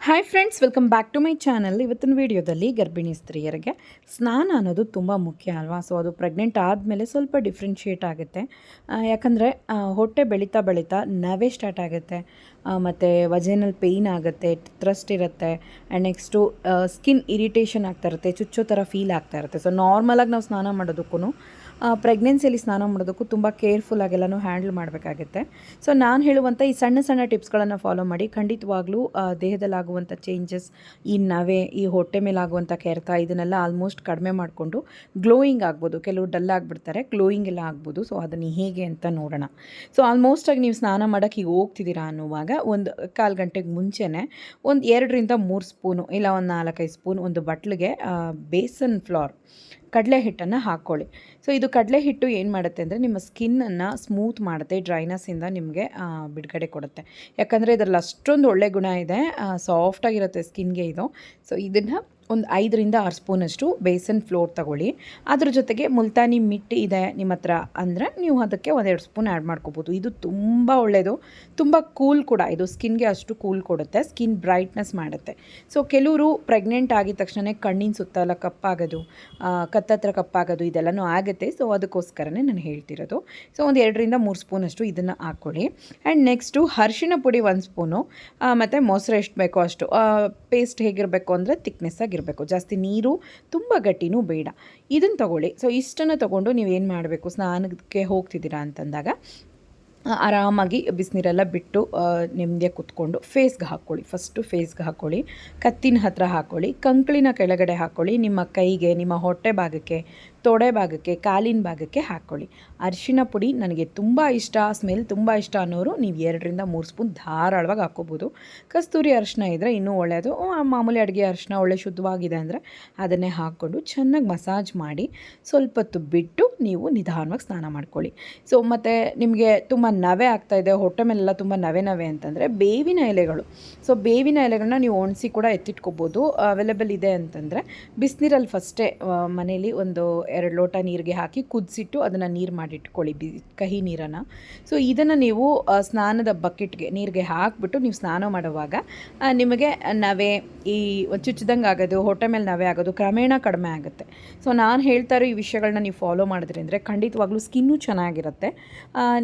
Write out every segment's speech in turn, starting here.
Hi friends welcome back to my channel ಇವತ್ತಿನ ವಿಡಿಯೋದಲ್ಲಿ ಗರ್ಭಿಣಿ ಸ್ತ್ರೀಯರಿಗೆ ಸ್ನಾನ ಅನ್ನೋದು ತುಂಬ ಮುಖ್ಯ ಅಲ್ವಾ? ಸೊ ಅದು ಪ್ರೆಗ್ನೆಂಟ್ ಆದಮೇಲೆ ಸ್ವಲ್ಪ ಡಿಫ್ರೆನ್ಷಿಯೇಟ್ ಆಗುತ್ತೆ. ಯಾಕಂದರೆ ಹೊಟ್ಟೆ ಬೆಳೀತಾ ಬೆಳೀತಾ ನವೆ ಸ್ಟಾರ್ಟ್ ಆಗುತ್ತೆ. ಮತ್ತು ವಜೈನಲ್ ಪೇಯ್ನ್ ಆಗುತ್ತೆ, ಥ್ರಸ್ಟ್ ಇರುತ್ತೆ ಆ್ಯಂಡ್ ನೆಕ್ಸ್ಟು ಸ್ಕಿನ್ ಇರಿಟೇಷನ್ ಆಗ್ತಾ ಇರುತ್ತೆ, ಚುಚ್ಚೋ ಥರ ಫೀಲ್ ಆಗ್ತಾ ಇರುತ್ತೆ. ಸೊ ನಾರ್ಮಲಾಗಿ ನಾವು ಸ್ನಾನ ಮಾಡೋದಕ್ಕೂ ಪ್ರೆಗ್ನೆನ್ಸಿಯಲ್ಲಿ ಸ್ನಾನ ಮಾಡೋದಕ್ಕೂ ತುಂಬ ಕೇರ್ಫುಲ್ಲಾಗೆಲ್ಲನೂ ಹ್ಯಾಂಡಲ್ ಮಾಡಬೇಕಾಗುತ್ತೆ. ಸೊ ನಾನು ಹೇಳುವಂಥ ಈ ಸಣ್ಣ ಸಣ್ಣ ಟಿಪ್ಸ್ಗಳನ್ನು ಫಾಲೋ ಮಾಡಿ, ಖಂಡಿತವಾಗ್ಲೂ ದೇಹದಲ್ಲಾಗುವಂಥ ಚೇಂಜಸ್ ಈ ನವೆ, ಈ ಹೊಟ್ಟೆ ಮೇಲಾಗುವಂಥ ಕೆರೆತ, ಇದನ್ನೆಲ್ಲ ಆಲ್ಮೋಸ್ಟ್ ಕಡಿಮೆ ಮಾಡಿಕೊಂಡು ಗ್ಲೋಯಿಂಗ್ ಆಗ್ಬೋದು. ಕೆಲವು ಡಲ್ ಆಗಿಬಿಡ್ತಾರೆ ಗ್ಲೋಯಿಂಗ್ ಎಲ್ಲ ಆಗ್ಬೋದು. ಸೊ ಅದನ್ನು ಹೇಗೆ ಅಂತ ನೋಡೋಣ. ಸೊ ಆಲ್ಮೋಸ್ಟಾಗಿ ನೀವು ಸ್ನಾನ ಮಾಡೋಕ್ಕೆ ಹೋಗ್ತಿದ್ದೀರಾ ಅನ್ನುವಾಗ ಒಂದು ಕಾಲು ಗಂಟೆಗೆ ಮುಂಚೆನೇ ಒಂದು ಎರಡರಿಂದ ಮೂರು ಸ್ಪೂನು ಇಲ್ಲ ಒಂದು ನಾಲ್ಕೈದು ಸ್ಪೂನ್ ಒಂದು ಬಟ್ಲಿಗೆ ಬೇಸನ್ ಫ್ಲೋರ್, ಕಡಲೆ ಹಿಟ್ಟನ್ನು ಹಾಕ್ಕೊಳ್ಳಿ ಸೊ, ಇದು ಕಡಲೆ ಹಿಟ್ಟು ಏನು ಮಾಡುತ್ತೆ ಅಂದರೆ ನಿಮ್ಮ ಸ್ಕಿನ್ನನ್ನು ಸ್ಮೂತ್ ಮಾಡುತ್ತೆ ಡ್ರೈನೆಸ್ಸಿಂದ ನಿಮಗೆ ಬಿಡುಗಡೆ ಕೊಡುತ್ತೆ. ಯಾಕಂದರೆ ಇದರಲ್ಲಿ ಅಷ್ಟೊಂದು ಒಳ್ಳೆ ಗುಣ ಇದೆ ಸಾಫ್ಟಾಗಿರುತ್ತೆ ಸ್ಕಿನ್ಗೆ ಇದು. ಸೊ, ಇದನ್ನು ಒಂದು ಐದರಿಂದ ಆರು ಸ್ಪೂನಷ್ಟು ಬೇಸನ್ ಫ್ಲೋರ್ ತಗೊಳ್ಳಿ. ಅದ್ರ ಜೊತೆಗೆ ಮುಲ್ತಾನಿ ಮಿಟ್ಟಿ ಇದೆ ನಿಮ್ಮ ಹತ್ರ ಅಂದರೆ ನೀವು ಅದಕ್ಕೆ ಒಂದೆರಡು ಸ್ಪೂನ್ ಆ್ಯಡ್ ಮಾಡ್ಕೋಬೋದು. ಇದು ತುಂಬ ಒಳ್ಳೆಯದು ತುಂಬ ಕೂಲ್ ಕೂಡ. ಇದು ಸ್ಕಿನ್ಗೆ ಅಷ್ಟು ಕೂಲ್ ಕೊಡುತ್ತೆ. ಸ್ಕಿನ್ ಬ್ರೈಟ್ನೆಸ್ ಮಾಡುತ್ತೆ. ಸೊ ಕೆಲವರು ಪ್ರೆಗ್ನೆಂಟ್ ಆಗಿದ ತಕ್ಷಣ ಕಣ್ಣಿನ ಸುತ್ತ ಎಲ್ಲ ಕಪ್ಪಾಗೋದು ಕತ್ತತ್ರ ಕಪ್ಪಾಗೋದು ಇದೆಲ್ಲನೂ ಆಗುತ್ತೆ. ಸೊ ಅದಕ್ಕೋಸ್ಕರನೇ ನಾನು ಹೇಳ್ತಿರೋದು. ಸೊ ಒಂದು ಎರಡರಿಂದ ಮೂರು ಸ್ಪೂನಷ್ಟು ಇದನ್ನು ಹಾಕ್ಕೊಳ್ಳಿ. ಆ್ಯಂಡ್ ನೆಕ್ಸ್ಟು ಹರ್ಷಿನ ಪುಡಿ ಒಂದು ಸ್ಪೂನು ಮತ್ತು ಮೊಸರು ಎಷ್ಟು ಬೇಕೋ ಅಷ್ಟು. ಪೇಸ್ಟ್ ಹೇಗಿರಬೇಕು ಅಂದರೆ ತಿಕ್ನೆಸ್ ಆಗಿರಬೇಕು. ಜಾಸ್ತಿ ನೀರು ತುಂಬ ಗಟ್ಟಿನೂ ಬೇಡ. ಇದನ್ನು ತಗೊಳ್ಳಿ. ಸೊ ಇಷ್ಟನ್ನು ತೊಗೊಂಡು ನೀವು ಏನು ಮಾಡಬೇಕು? ಸ್ನಾನಕ್ಕೆ ಹೋಗ್ತಿದ್ದೀರಾ ಅಂತಂದಾಗ ಆರಾಮಾಗಿ ಬಿಸಿನೀರೆಲ್ಲ ಬಿಟ್ಟು ನೆಮ್ಮದಿಯಾಗಿ ಕುತ್ಕೊಂಡು ಫೇಸ್ಗೆ ಹಾಕ್ಕೊಳ್ಳಿ. ಫಸ್ಟು ಫೇಸ್ಗೆ ಹಾಕ್ಕೊಳ್ಳಿ. ಕತ್ತಿನ ಹತ್ರ ಹಾಕ್ಕೊಳ್ಳಿ. ಕಂಕ್ಳಿನ ಕೆಳಗಡೆ ಹಾಕ್ಕೊಳ್ಳಿ. ನಿಮ್ಮ ಕೈಗೆ, ನಿಮ್ಮ ಹೊಟ್ಟೆ ಭಾಗಕ್ಕೆ, ತೊಡೆ ಭಾಗಕ್ಕೆ, ಕಾಲಿನ ಭಾಗಕ್ಕೆ ಹಾಕ್ಕೊಳ್ಳಿ. ಅರಿಶಿಣ ಪುಡಿ ನನಗೆ ತುಂಬ ಇಷ್ಟ ಸ್ಮೆಲ್ ತುಂಬ ಇಷ್ಟ ಅನ್ನೋರು ನೀವು ಎರಡರಿಂದ ಮೂರು ಸ್ಪೂನ್ ಧಾರಾಳವಾಗಿ ಹಾಕ್ಕೋಬೋದು. ಕಸ್ತೂರಿ ಅರಿಶಿನ ಇದ್ದರೆ ಇನ್ನೂ ಒಳ್ಳೆಯದು. ಮಾಮೂಲಿ ಅಡುಗೆ ಅರಿಶಿನ ಒಳ್ಳೆ ಶುದ್ಧವಾಗಿದೆ ಅಂದರೆ ಅದನ್ನೇ ಹಾಕ್ಕೊಂಡು ಚೆನ್ನಾಗಿ ಮಸಾಜ್ ಮಾಡಿ ಸ್ವಲ್ಪ ಹೊತ್ತು ಬಿಟ್ಟು ನೀವು ನಿಧಾನವಾಗಿ ಸ್ನಾನ ಮಾಡ್ಕೊಳ್ಳಿ. ಸೊ ಮತ್ತು ನಿಮಗೆ ತುಂಬ ನವೆ ಆಗ್ತಾ ಇದೆ, ಹೊಟ್ಟೆ ಮೇಲೆಲ್ಲ ತುಂಬ ನವೆ ನವೆ ಅಂತಂದರೆ ಬೇವಿನ ಎಲೆಗಳು. ಸೊ ಬೇವಿನ ಎಲೆಗಳನ್ನ ನೀವು ಒಣಸಿ ಕೂಡ ಎತ್ತಿಟ್ಕೋಬೋದು. ಅವೈಲೇಬಲ್ ಇದೆ ಅಂತಂದರೆ ಬಿಸಿನೀರಲ್ಲಿ ಫಸ್ಟೇ ಮನೇಲಿ ಒಂದು ಎರಡು ಲೋಟ ನೀರಿಗೆ ಹಾಕಿ ಕುದಿಸಿಟ್ಟು ಅದನ್ನು ನೀರು ಮಾಡಿಟ್ಕೊಳ್ಳಿ, ಬಿ, ಕಹಿ ನೀರನ್ನು. ಸೊ ಇದನ್ನು ನೀವು ಸ್ನಾನದ ಬಕೆಟ್ಗೆ, ನೀರಿಗೆ ಹಾಕಿಬಿಟ್ಟು ನೀವು ಸ್ನಾನ ಮಾಡುವಾಗ ನಿಮಗೆ ನವೆ, ಈ, ಚುಚ್ಚಿದಂಗೆ ಆಗೋದು, ಹೊಟ್ಟೆ ಮೇಲೆ ನವೆ ಆಗೋದು ಕ್ರಮೇಣ ಕಡಿಮೆ ಆಗುತ್ತೆ. ಸೊ ನಾನು ಹೇಳ್ತಾ ಇರೋ ಈ ವಿಷಯಗಳನ್ನ ನೀವು ಫಾಲೋ ಮಾಡಿದ್ರೆ ಅಂದರೆ ಖಂಡಿತವಾಗ್ಲೂ ಸ್ಕಿನ್ನು ಚೆನ್ನಾಗಿರುತ್ತೆ.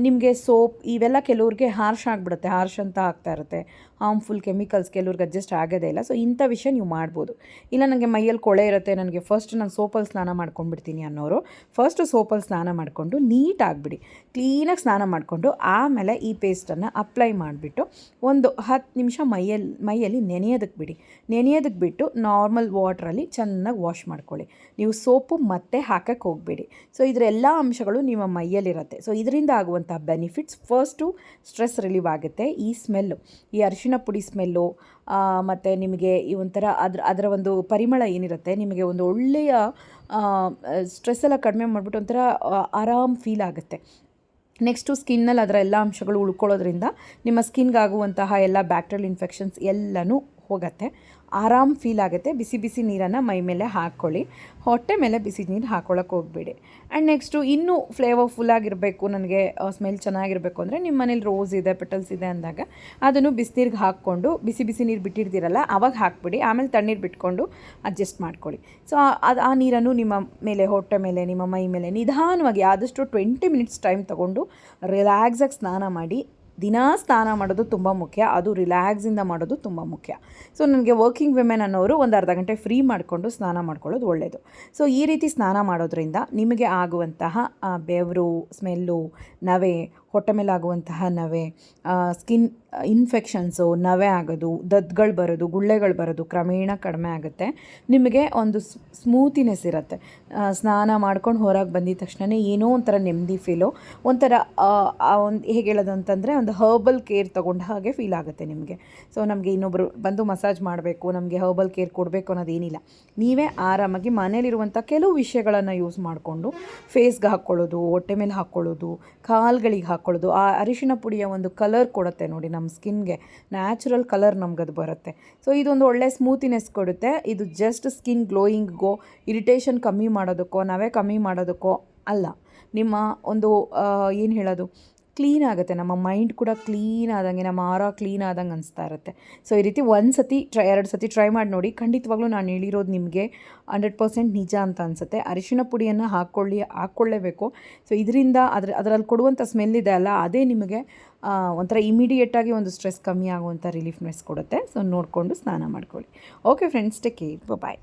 ನಿಮಗೆ ಸೋಪ್ ಇವೆಲ್ಲ ಕೆಲವ್ರಿಗೆ ಹಾರ್ಶ್ ಆಗಿಬಿಡುತ್ತೆ ಹಾರ್ಶ್ ಅಂತ ಆಗ್ತಾ ಇರುತ್ತೆ. ಹಾರ್ಮ್ಫುಲ್ ಕೆಮಿಕಲ್ಸ್ ಕೆಲವ್ರಿಗೆ ಅಡ್ಜಸ್ಟ್ ಆಗೋದೇ ಇಲ್ಲ. ಸೊ ಇಂಥ ವಿಷಯ ನೀವು ಮಾಡ್ಬೋದು. ಇಲ್ಲ ನನಗೆ ಮೈಯಲ್ಲಿ ಕೊಳೆ ಇರುತ್ತೆ ನನಗೆ ಫಸ್ಟ್ ನಾನು ಸೋಪಲ್ಲಿ ಸ್ನಾನ ಮಾಡ್ಕೊಂಡ್ಬಿಡ್ತೀನಿ ಅನ್ನೋರು ಫಸ್ಟ್ ಸೋಪಲ್ಲಿ ಸ್ನಾನ ಮಾಡಿಕೊಂಡು ನೀಟ್ ಆಗಿಬಿಡಿ. ಕ್ಲೀನಾಗಿ ಸ್ನಾನ ಮಾಡಿಕೊಂಡು ಆಮೇಲೆ ಈ ಪೇಸ್ಟನ್ನು ಅಪ್ಲೈ ಮಾಡಿಬಿಟ್ಟು ಒಂದು ಹತ್ತು ನಿಮಿಷ ಮೈಯಲ್ಲಿ ಮೈಯಲ್ಲಿ ನೆನೆಯೋದಕ್ಕೆ ಬಿಡಿ. ನೆನೆಯೋದಕ್ಕೆ ಬಿಟ್ಟು ನಾರ್ಮಲ್ ವಾಟ್ರಲ್ಲಿ ಚೆನ್ನಾಗಿ ವಾಶ್ ಮಾಡ್ಕೊಳ್ಳಿ. ನೀವು ಸೋಪು ಮತ್ತೆ ಹಾಕಕ್ಕೆ ಹೋಗಬೇಡಿ. ಸೊ ಇದರ ಎಲ್ಲ ಅಂಶಗಳು ನಿಮ್ಮ ಮೈಯಲ್ಲಿರುತ್ತೆ. ಸೊ ಇದರಿಂದ ಆಗುವಂಥ ಬೆನಿಫಿಟ್ಸ್ ಫಸ್ಟು ಸ್ಟ್ರೆಸ್ ರಿಲೀವ್ ಆಗುತ್ತೆ ಈ ಸ್ಮೆಲ್ಲು ಈ ಅರಿಶಿಣ ಪುಡಿ ಸ್ಮೆಲ್ಲು ಮತ್ತು ನಿಮಗೆ ಈ ಒಂಥರ ಅದ್ರ, ಅದರ ಒಂದು ಪರಿಮಳ ಏನಿರುತ್ತೆ, ನಿಮಗೆ ಒಂದು ಒಳ್ಳೆಯ ಸ್ಟ್ರೆಸ್ ಎಲ್ಲ ಕಡಿಮೆ ಮಾಡಿಬಿಟ್ಟು ಒಂಥರ ಆರಾಮ್ ಫೀಲ್ ಆಗುತ್ತೆ. ನೆಕ್ಸ್ಟು ಸ್ಕಿನ್ನಲ್ಲಿ ಅದರ ಎಲ್ಲ ಅಂಶಗಳು ಉಳ್ಕೊಳ್ಳೋದ್ರಿಂದ ನಿಮ್ಮ ಸ್ಕಿನ್ಗಾಗುವಂತಹ ಎಲ್ಲ ಬ್ಯಾಕ್ಟೀರಿಯಲ್ ಇನ್ಫೆಕ್ಷನ್ಸ್ ಎಲ್ಲನೂ ಹೋಗುತ್ತೆ. ಆರಾಮ್ ಫೀಲ್ ಆಗುತ್ತೆ. ಬಿಸಿ ಬಿಸಿ ನೀರನ್ನು ಮೈ ಮೇಲೆ ಹಾಕ್ಕೊಳ್ಳಿ ಹೊಟ್ಟೆ ಮೇಲೆ ಬಿಸಿ ನೀರು ಹಾಕ್ಕೊಳ್ಳೋಕೆ ಹೋಗಬೇಡಿ. ಆ್ಯಂಡ್ ನೆಕ್ಸ್ಟು ಇನ್ನೂ ಫ್ಲೇವರ್ಫುಲ್ ಆಗಿರಬೇಕು. ನನಗೆ ಸ್ಮೆಲ್ ಚೆನ್ನಾಗಿರಬೇಕು ಅಂದರೆ ನಿಮ್ಮ ಮನೇಲಿ ರೋಸ್ ಇದೆ ಪೆಟಲ್ಸ್ ಇದೆ ಅಂದಾಗ ಅದನ್ನು ಬಿಸಿನೀರಿಗೆ ಹಾಕ್ಕೊಂಡು, ಬಿಸಿ ಬಿಸಿ ನೀರು ಬಿಟ್ಟಿರ್ತೀರಲ್ಲ ಆವಾಗ ಹಾಕ್ಬಿಡಿ. ಆಮೇಲೆ ತಣ್ಣೀರು ಬಿಟ್ಕೊಂಡು ಅಡ್ಜಸ್ಟ್ ಮಾಡ್ಕೊಳ್ಳಿ. ಸೊ ಅದು, ಆ ನೀರನ್ನು ನಿಮ್ಮ ಮೇಲೆ, ಹೊಟ್ಟೆ ಮೇಲೆ, ನಿಮ್ಮ ಮೈ ಮೇಲೆ ನಿಧಾನವಾಗಿ ಆದಷ್ಟು ಟ್ವೆಂಟಿ ಮಿನಿಟ್ಸ್ ಟೈಮ್ ತೊಗೊಂಡು ರಿಲ್ಯಾಕ್ಸಾಗಿ ಸ್ನಾನ ಮಾಡಿ ದಿನಾ ಸ್ನಾನ ಮಾಡೋದು ತುಂಬ ಮುಖ್ಯ. ಅದು ರಿಲ್ಯಾಕ್ಸಿಂದ ಮಾಡೋದು ತುಂಬ ಮುಖ್ಯ. ಸೊ, ನನಗೆ ವರ್ಕಿಂಗ್ ವಿಮೆನ್ ಅನ್ನೋರು ಒಂದು ಅರ್ಧ ಗಂಟೆ ಫ್ರೀ ಮಾಡಿಕೊಂಡು ಸ್ನಾನ ಮಾಡ್ಕೊಳ್ಳೋದು ಒಳ್ಳೆಯದು ಸೊ, ಈ ರೀತಿ ಸ್ನಾನ ಮಾಡೋದ್ರಿಂದ ನಿಮಗೆ ಆಗುವಂತಹ ಬೆವರು, ಸ್ಮೆಲ್ಲು, ನವೆ, ಹೊಟ್ಟೆ ಮೇಲಾಗುವಂತಹ ನವೆ ಸ್ಕಿನ್ ಇನ್ಫೆಕ್ಷನ್ಸು, ನವೆ ಆಗೋದು ದದ್ದುಗಳು ಬರೋದು, ಗುಳ್ಳೆಗಳು ಬರೋದು ಕ್ರಮೇಣ ಕಡಿಮೆ ಆಗುತ್ತೆ. ನಿಮಗೆ ಒಂದು ಸ್ಮೂತಿನೆಸ್ ಇರುತ್ತೆ. ಸ್ನಾನ ಮಾಡ್ಕೊಂಡು ಹೊರಗೆ ಬಂದಿದ ತಕ್ಷಣವೇ ಏನೋ ಒಂಥರ ನೆಮ್ಮದಿ ಫೀಲು. ಒಂಥರ ಒಂದು ಹೇಗೆ ಹೇಳೋದು ಅಂತಂದರೆ ಒಂದು ಹರ್ಬಲ್ ಕೇರ್ ತೊಗೊಂಡ ಹಾಗೆ ಫೀಲ್ ಆಗುತ್ತೆ ನಿಮಗೆ. ಸೊ, ನಮಗೆ ಇನ್ನೊಬ್ಬರು ಬಂದು ಮಸಾಜ್ ಮಾಡಬೇಕು, ನಮಗೆ ಹರ್ಬಲ್ ಕೇರ್ ಕೊಡಬೇಕು ಅನ್ನೋದೇನಿಲ್ಲ. ನೀವೇ ಆರಾಮಾಗಿ ಮನೇಲಿರುವಂಥ ಕೆಲವು ವಿಷಯಗಳನ್ನು ಯೂಸ್ ಮಾಡಿಕೊಂಡು ಫೇಸ್ಗೆ ಹಾಕ್ಕೊಳ್ಳೋದು, ಹೊಟ್ಟೆ ಮೇಲೆ ಹಾಕ್ಕೊಳ್ಳೋದು, ಕಾಲುಗಳಿಗೆ ಹಾಕ್ಕೊಳ್ಳೋದು, ಆ ಅರಿಶಿನ ಪುಡಿಯ ಒಂದು ಕಲರ್ ಕೊಡುತ್ತೆ ನೋಡಿ ನಮ್ಮ ಸ್ಕಿನ್ಗೆ ನ್ಯಾಚುರಲ್ ಕಲರ್ ನಮ್ಗದು ಬರುತ್ತೆ. ಸೊ ಇದೊಂದು ಒಳ್ಳೆ ಸ್ಮೂತಿನೆಸ್ ಕೊಡುತ್ತೆ. ಇದು ಜಸ್ಟ್ ಸ್ಕಿನ್ ಗ್ಲೋಯಿಂಗ್ಗೋ ಇರಿಟೇಷನ್ ಕಮ್ಮಿ ಮಾಡೋದಕ್ಕೋ, ನಾವೇ ಕಮ್ಮಿ ಮಾಡೋದಕ್ಕೋ ಅಲ್ಲ. ನಿಮ್ಮ ಒಂದು ಏನು ಹೇಳೋದು? ಕ್ಲೀನ್ ಆಗುತ್ತೆ. ನಮ್ಮ ಮೈಂಡ್ ಕೂಡ ಕ್ಲೀನ್ ಆದಂಗೆ, ನಮ್ಮ ಆರ ಕ್ಲೀನ್ ಆದಂಗೆ ಅನಿಸ್ತಾ ಇರುತ್ತೆ. ಸೊ ಈ ರೀತಿ ಒಂದು ಸತಿ ಟ್ರೈ ಎರಡು ಸತಿ ಟ್ರೈ ಮಾಡಿ ನೋಡಿ, ಖಂಡಿತವಾಗ್ಲೂ ನಾನು ಹೇಳಿರೋದು ನಿಮಗೆ ಹಂಡ್ರೆಡ್ ಪರ್ಸೆಂಟ್ ನಿಜ ಅಂತ ಅನಿಸುತ್ತೆ. ಅರಿಶಿನ ಪುಡಿಯನ್ನು ಹಾಕ್ಕೊಳ್ಳಿ ಹಾಕ್ಕೊಳ್ಳೇಬೇಕು ಸೊ ಇದರಿಂದ ಅದ್ರ, ಅದರಲ್ಲಿ ಕೊಡುವಂಥ ಸ್ಮೆಲ್ ಇದೆ ಅಲ್ಲ, ಅದೇ ನಿಮಗೆ ಒಂಥರ ಇಮಿಡಿಯೇಟಾಗಿ ಒಂದು ಸ್ಟ್ರೆಸ್ ಕಮ್ಮಿ ಆಗುವಂಥ ರಿಲೀಫ್ನೆಸ್ ಕೊಡುತ್ತೆ. ಸೊ ನೋಡಿಕೊಂಡು ಸ್ನಾನ ಮಾಡ್ಕೊಳ್ಳಿ. Okay friends take care bye